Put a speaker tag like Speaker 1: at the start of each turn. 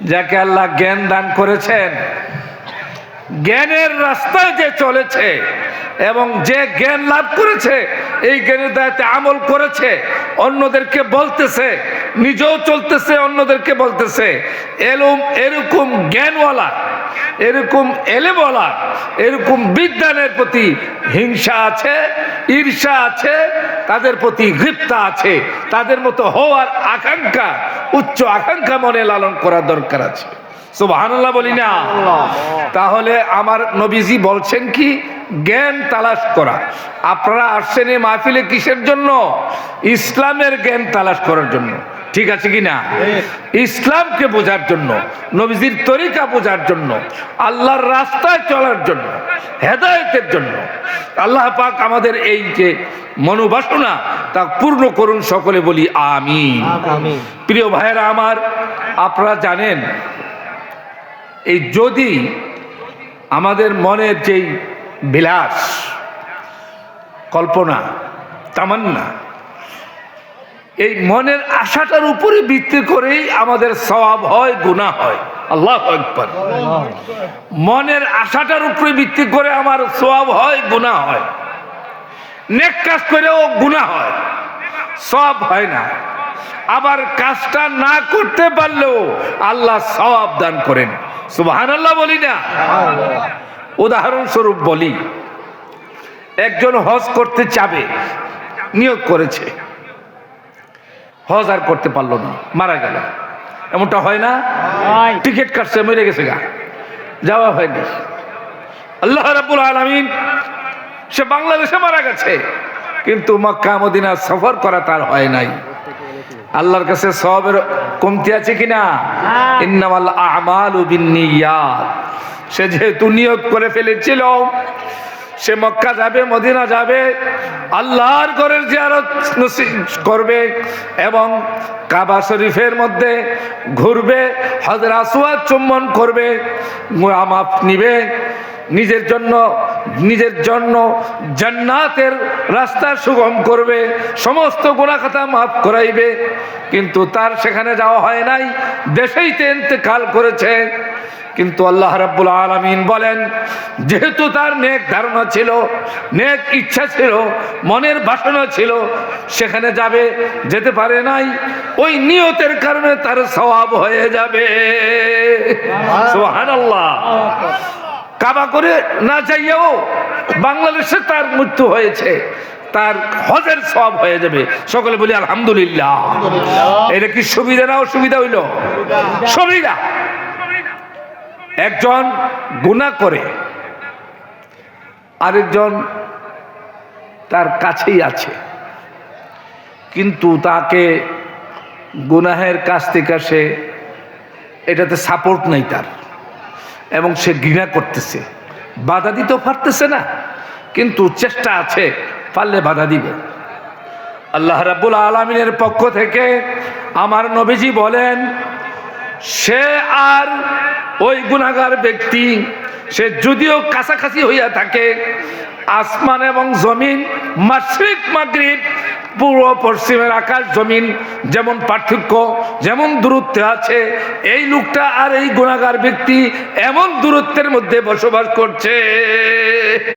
Speaker 1: যাকে আল্লাহ জ্ঞান দান করেছেন, জ্ঞানের রাস্তায় যে চলেছে এবং যে জ্ঞান লাভ করেছে, এই জ্ঞানের দায়িত্বে আমল করেছে, অন্যদেরকে বলতেছে নিজেও চলতেছে অন্যদেরকে বলতেছে। এলুম এরকম জ্ঞানওয়ালা এরকম এলেমওয়ালা এরকম বিজ্ঞানের প্রতি হিংসা আছে ঈর্ষা আছে তাদের প্রতি ঘৃপ্তা আছে। তাদের মতো হওয়ার আকাঙ্ক্ষা উচ্চ আকাঙ্ক্ষা মনে লালন করা দরকার আছে। সুবহানাল্লাহ বলি না। তাহলে আমার নবীজি বলছেন কি? জ্ঞান তালাশ করা। আপনারা আসছেন এই মাহফিলে কিসের জন্য? ইসলামের জ্ঞান তালাশ করার জন্য। ঠিক আছে কি না ইসলামকে বোঝার জন্য নবীজির তরিকা বোঝার জন্য আল্লাহর রাস্তায় চলার জন্য হেদায়তের জন্য আল্লাহ পাক আমাদের এই যে মনোবাসনা তা পূর্ণ করুন সকলে বলি আমি প্রিয় ভাইয়েরা আমার আপনারা জানেন এই যদি আমাদের মনের যেই বিলাস কল্পনা তামান্না এই মনের আশাটার উপরে ভিত্তি করেই আমাদের স্বভাব হয় গুণা হয়। আল্লাহ একবার মনের আশাটার উপরে ভিত্তি করে আমার স্বভাব হয় গুণা হয়। নেক কাজ করেও গুণা হয়। সব হয় না। আবার কাজটা না করতে পারলেও আল্লাহ সওয়াব দান করেন। সুবহান আল্লাহ বলি না? উদাহরণস্বরূপ বলি, একজন হজ করতে চাবে, নিয়োগ করেছে। হজ আর করতে পারল না মারা গেল। এমনটা হয় না? টিকিট কাটছে মরে গেছে গা। যাওয়া হয়নি। আল্লাহ রাবুল আলমিন সে বাংলাদেশে মারা গেছে কিন্তু মক্কা মদিনা সফর করা তার হয় নাই। আল্লাহর কাছে সবের কমতি আছে কিনা? ইন্নামাল আমাল সে যেহেতু নিয়োগ করে ফেলেছিল সে মক্কা যাবে, মদিনা যাবে, আল্লাহর ঘরের জিয়ারত করবে এবং কাবা শরীফের মধ্যে ঘুরবে হজরাসুয়া চুম্বন করবে মাপ নিবে, নিজের জন্য নিজের জন্য জান্নাতের রাস্তা সুগম করবে, সমস্ত গোনাখাতা মাফ করাইবে। কিন্তু তার সেখানে যাওয়া হয় নাই, দেশেই তে ইন্তেকাল করেছে। কিন্তু আল্লাহ রাব্বুল আলামিন বলেন, যেহেতু তার নেক ধারণা ছিল, নেক ইচ্ছা ছিল, মনের বাসনা ছিল, সেখানে যাবে, যেতে পারে নাই, ওই নিয়তের কারণে তার সওয়াব হয়ে যাবে। সুবহানাল্লাহ। কাবা করে না যাইয়াও বাংলাদেশে তার মৃত্যু হয়েছে তার হজের সব হয়ে যাবে। সকলে বলি আলহামদুলিল্লাহ। এটা কি সুবিধা না অসুবিধা হইল? সুবিধা। একজন গুণা করে আরেকজন তার কাছেই আছে। কিন্তু তাকে গুনাহের কাছ থেকে সে এটাতে সাপোর্ট নেই তার। এবং সে ঘৃণা করতেছে। বাধা দিতেও পারতেছে না, কিন্তু চেষ্টা আছে, পারলে বাধা দিবে। আল্লাহ রাব্বুল আলমিনের পক্ষ থেকে আমার নবীজি বলেন, সে আর ওই গুণাগার ব্যক্তি, সে যদিও কাছাকাছি হইয়া থাকে, আসমান এবং জমিন মাসরিক মাগরিব পূর্ব পশ্চিমের আকাশ, জমিন যেমন পার্থক্য, যেমন দূরত্বে আছে, এই লোকটা আর এই গুণাগার ব্যক্তি এমন দূরত্বের মধ্যে বসবাস করছে।